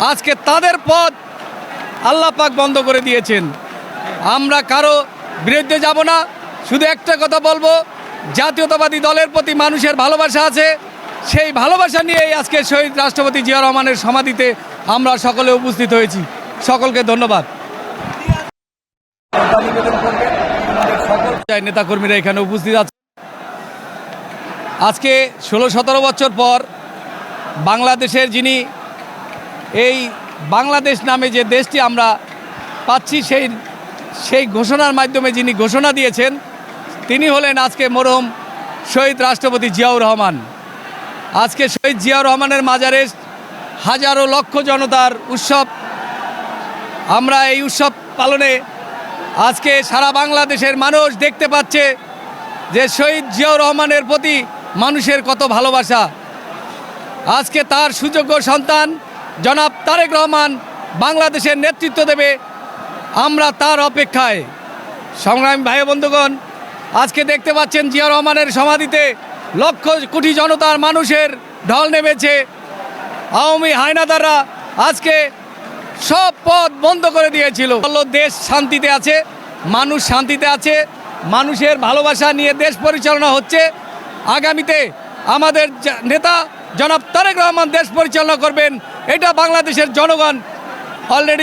আজকে তাদের পথ আল্লাহ পাক বন্ধ করে দিয়েছেন। আমরা কারও বিরুদ্ধে যাব না। শুধু একটা কথা বলব, জাতীয়তাবাদী দলের প্রতি মানুষের ভালোবাসা আছে। সেই ভালোবাসা নিয়েই আজকে শহীদ রাষ্ট্রপতি জিয়া রহমানের সমাধিতে আমরা সকলে উপস্থিত হয়েছি। সকলকে ধন্যবাদ। নেতাকর্মীরা এখানে উপস্থিত আছে। আজকে ষোলো সতেরো বছর পর বাংলাদেশের যিনি এই বাংলাদেশ নামে যে দেশটি আমরা পাচ্ছি সেই সেই ঘোষণার মাধ্যমে যিনি ঘোষণা দিয়েছেন, তিনি হলেন আজকে মরহুম শহীদ রাষ্ট্রপতি জিয়াউর রহমান। আজকে শহীদ জিয়াউর রহমানের মাজারে হাজারো লক্ষ জনতার উৎসব। আমরা এই উৎসব পালনে আজকে সারা বাংলাদেশের মানুষ দেখতে পাচ্ছে যে শহীদ জিয়াউর রহমানের প্রতি মানুষের কত ভালোবাসা। আজকে তার সুযোগ্য সন্তান জনাব তারেক রহমান বাংলাদেশের নেতৃত্ব দেবে। আমরা তার অপেক্ষায়। সংগ্রামী ভাই বন্ধুগণ, আজকে দেখতে পাচ্ছেন জিয়া রহমানের সমাধিতে লক্ষ কোটি জনতার মানুষের ঢল নেমেছে। আওয়ামী হায়নাদাররা আজকে সব পথ বন্ধ করে দিয়েছিল। দেশ শান্তিতে আছে, মানুষ শান্তিতে আছে, মানুষের ভালোবাসা নিয়ে দেশ পরিচালনা হচ্ছে। আগামীতে আমাদের নেতা জনাব তারেক রহমান দেশ পরিচালনা করবেন। এটা বাংলাদেশের জনগণ অলরেডি